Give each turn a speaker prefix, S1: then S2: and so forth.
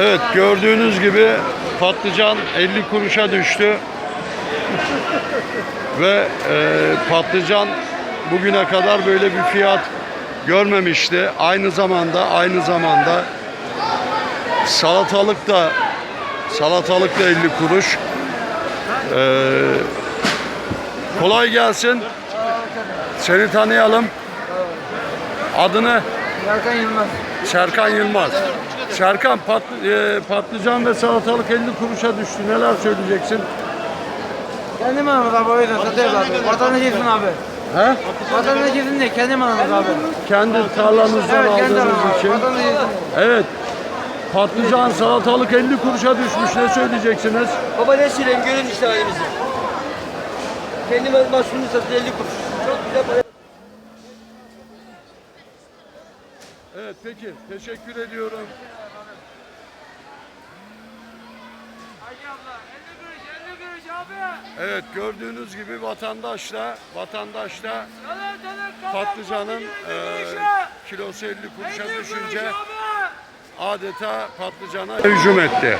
S1: Evet gördüğünüz gibi patlıcan 50 kuruşa düştü. Ve e, patlıcan bugüne kadar böyle bir fiyat görmemişti. Aynı zamanda aynı zamanda salatalık da salatalık da 50 kuruş. E, kolay gelsin. Seni tanıyalım. Adını
S2: Serkan Yılmaz.
S1: Serkan Yılmaz. Serkan pat, e, patlıcan ve salatalık 50 kuruşa düştü. Neler söyleyeceksin?
S2: Kendi malımız abi o yüzden satıyoruz abi. Vatandaş yesin abi.
S1: He?
S2: Vatandaş yesin diye kendi malımız abi.
S1: Kendi tarlanızdan
S2: Evet kendi
S1: aldığınız
S2: malımız.
S1: için.
S2: Vatandaş yesin.
S1: Evet. Patlıcan, salatalık 50 kuruşa düşmüş. Ne söyleyeceksiniz?
S3: Baba ne söyleyeyim görün işte halimizi. Kendi mahsulünü satıyor 50 kuruş. Çok güzel para.
S1: Evet peki. Teşekkür ediyorum. Evet gördüğünüz gibi vatandaşla vatandaşla patlıcanın e, kilosu 50 kuruşa düşünce adeta patlıcana hücum etti.